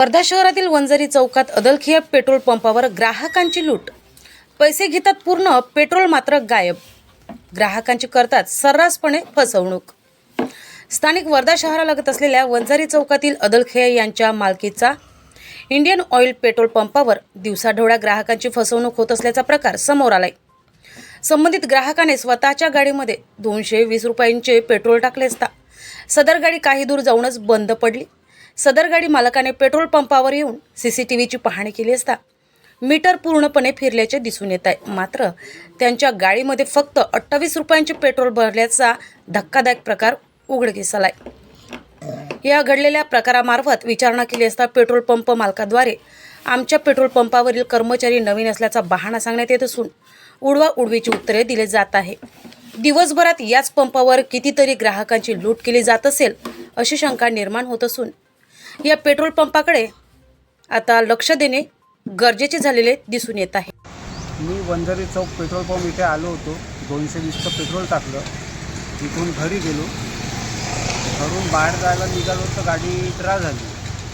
वर्धा शहरातील वंजारी चौकात अदलखिया पेट्रोल पंपावर ग्राहकांची लूट. पैसे घेतात पूर्ण पेट्रोल मात्र गायब. ग्राहकांची करतात सर्रासपणे फसवणूक. स्थानिक वर्धा शहरालगत असलेल्या वंजारी चौकातील अदलखिया यांच्या मालकीचा इंडियन ऑइल पेट्रोल पंपावर दिवसाढवळ्या ग्राहकांची फसवणूक होत असल्याचा प्रकार समोर आलाय. संबंधित ग्राहकाने स्वतःच्या गाडीमध्ये दोनशे वीस रुपयांचे पेट्रोल टाकले असता सदर गाडी काही दूर जाऊनच बंद पडली. सदर गाडी मालकाने पेट्रोल पंपावर येऊन सी सी टी व्हीची पाहणी केली असता मीटर पूर्णपणे फिरल्याचे दिसून येत आहे. मात्र त्यांच्या गाडीमध्ये फक्त अठ्ठावीस रुपयांचे पेट्रोल भरल्याचा धक्कादायक प्रकार उघडकीस आलाय. या घडलेल्या प्रकारामार्फत विचारणा केली असता पेट्रोल पंप मालकाद्वारे आमच्या पेट्रोल पंपावरील कर्मचारी नवीन असल्याचा बहाणा सांगण्यात येत असून उडवा उडवीची उत्तरे दिले जात आहे. दिवसभरात याच पंपावर कितीतरी ग्राहकांची लूट केली जात असेल अशी शंका निर्माण होत असून या पेट्रोल पंपाकडे आता लक्ष देणे गरजेचे झालेले दिसून येत आहे. मी वंजारी चौक पेट्रोल पंप इथे आलो होतो. दोनशे वीसचं पेट्रोल टाकलं. तिथून घरी गेलो. घरून बाहेर जायला निघालो तर गाडी ड्रा झाली.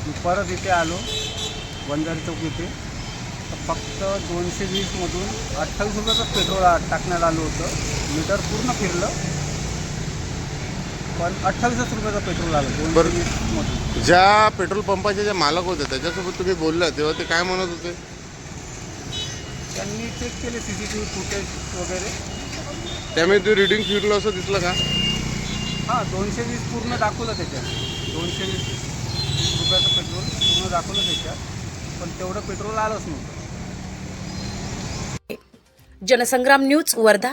मी परत इथे आलो वंजारी चौक इथे. फक्त दोनशे वीसमधून अठ्ठावीस रुपयाचं पेट्रोल टाकण्यात आलं होतं. मीटर पूर्ण फिरलं. पण अठ्ठावीसच रुपयाचं पेट्रोल आलं बरं. ज्या पेट्रोल पंपाचे जे मालक होते त्याच्यासोबत तुम्ही बोलला तेव्हा ते काय म्हणत होते? त्यांनी चेक केले C C T V footage वगैरे. त्यामुळे ते रिडिंग फिरलं असं दिसलं का? हां दोनशे वीस पूर्ण दाखवलं त्याच्यात. दोनशे वीस रुपयाचं पेट्रोल पूर्ण दाखवलं त्याच्यात. पण तेवढं पेट्रोल आलंच नव्हतं. जनसंग्राम न्यूज वर्धा.